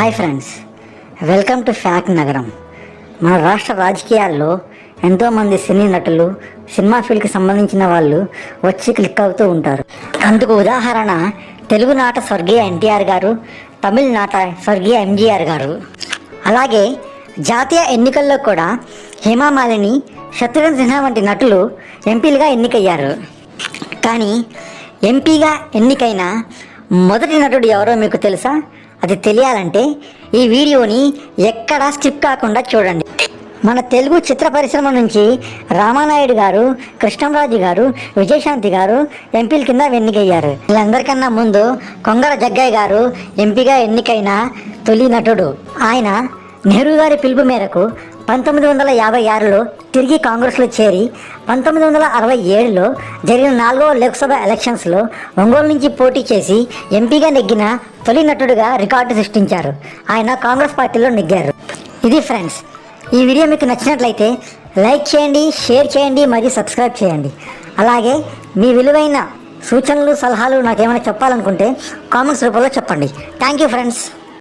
Hi friends. Welcome to fact నగరం. మన రాష్ట్ర రాజకీయాల్లో ఎంతోమంది సినీ నటులు సినిమా ఫీల్డ్కి సంబంధించిన వాళ్ళు వచ్చి క్లిక్ అవుతూ ఉంటారు. అందుకు ఉదాహరణ తెలుగు నాట స్వర్గీయ ఎన్టీఆర్ గారు తమిళ నాట స్వర్గీయ ఎంజీఆర్ గారు. అలాగే జాతీయ ఎన్నికల్లో కూడా హేమామాలిని శత్రుఘ్న సిన్హా వంటి నటులు ఎంపీలుగా ఎన్నికయ్యారు. కానీ ఎంపీగా ఎన్నికైన మొదటి నటుడు ఎవరో మీకు తెలుసా? అది తెలియాలంటే ఈ వీడియోని ఎక్కడా స్కిప్ కాకుండా చూడండి. మన తెలుగు చిత్ర పరిశ్రమ నుంచి రామానాయుడు గారు కృష్ణంరాజు గారు విజయశాంతి గారు ఎంపీల కింద ఎన్నికయ్యారు వీళ్ళందరికన్నా ముందు కొంగర జగ్గయ్య గారు ఎంపీగా ఎన్నికైన తొలి నటుడు. ఆయన నెహ్రూ గారి పిలుపు మేరకు పంతొమ్మిది వందల యాభై ఆరులో తిరిగి కాంగ్రెస్లో చేరి పంతొమ్మిది వందల అరవై ఏడులో జరిగిన నాలుగవ లోక్సభ ఎలక్షన్స్లో ఒంగోలు నుంచి పోటీ చేసి ఎంపీగా నెగ్గిన తొలి నటుడుగా రికార్డు సృష్టించారు. ఆయన కాంగ్రెస్ పార్టీలో నెగ్గారు. ఇది ఫ్రెండ్స్ ఈ వీడియో మీకు నచ్చినట్లయితే లైక్ చేయండి షేర్ చేయండి మరియు సబ్స్క్రైబ్ చేయండి. అలాగే మీ విలువైన సూచనలు సలహాలు నాకేమైనా చెప్పాలనుకుంటే కామెంట్స్ రూపంలో చెప్పండి. Thank you friends.